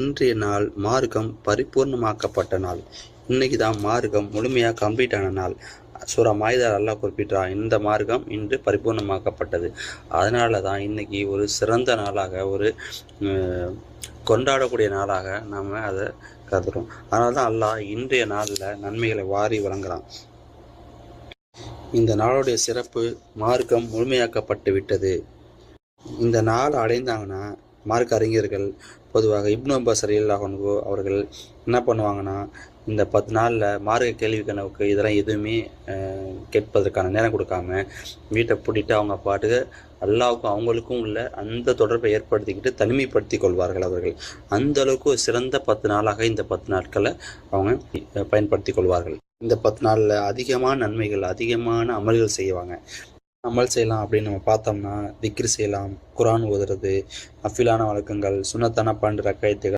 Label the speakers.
Speaker 1: இன்றைய நாள் மார்க்கம் பரிபூர்ணமாக்கப்பட்ட நாள். இன்னைக்கு தான் மார்க்கம் முழுமையாக கம்ப்ளீட் ஆன நாள். சூரா மாயுதார் அல்லாஹ் குறிப்பிட்டான் இந்த மார்க்கம் இன்று பரிபூர்ணமாக்கப்பட்டது. அதனால தான் இன்னைக்கு ஒரு சிறந்த நாளாக ஒரு கொண்டாடக்கூடிய நாளாக நாம் அதை கருதுகிறோம் அதனால தான் அல்லாஹ் இன்றைய நாளில் நன்மைகளை வாரி வழங்குறான். இந்த நாளுடைய சிறப்பு மார்க்கம் முழுமையாக்கப்பட்டு விட்டது. இந்த நாள் அடைந்தாங்கன்னா மார்க்க அறிஞர்கள் பொதுவாக இப்னு அப்பாஸ் ரலியல்லாஹு அவர்கள் என்ன பண்ணுவாங்கன்னா இந்த பத்து நாளில் மார்க்க கேள்வி கணவுக்கு இதெல்லாம் எதுவுமே கேட்பதற்கான நேரம் கொடுக்காம வீட்டை பூட்டிட்டு அவங்க பாட்டுக்கு அல்லாவுக்கும் அவங்களுக்கும் உள்ள அந்த தொடர்பை ஏற்படுத்திக்கிட்டு தனிமைப்படுத்தி கொள்வார்கள் அவர்கள். அந்த அளவுக்கு ஒரு சிறந்த பத்து நாளாக இந்த பத்து நாட்களை அவங்க பயன்படுத்தி கொள்வார்கள். இந்த பத்து நாளில் அதிகமான நன்மைகள் அதிகமான அமல்கள் செய்வாங்க. அமல் செய்யலாம் அப்படின்னு நம்ம பார்த்தோம்னா திக்ரு செய்யலாம் குரான் ஓதுறது அஃபிலான வழக்கங்கள் சுனத்தான பன்னெண்டு ரக்காயத்துகள்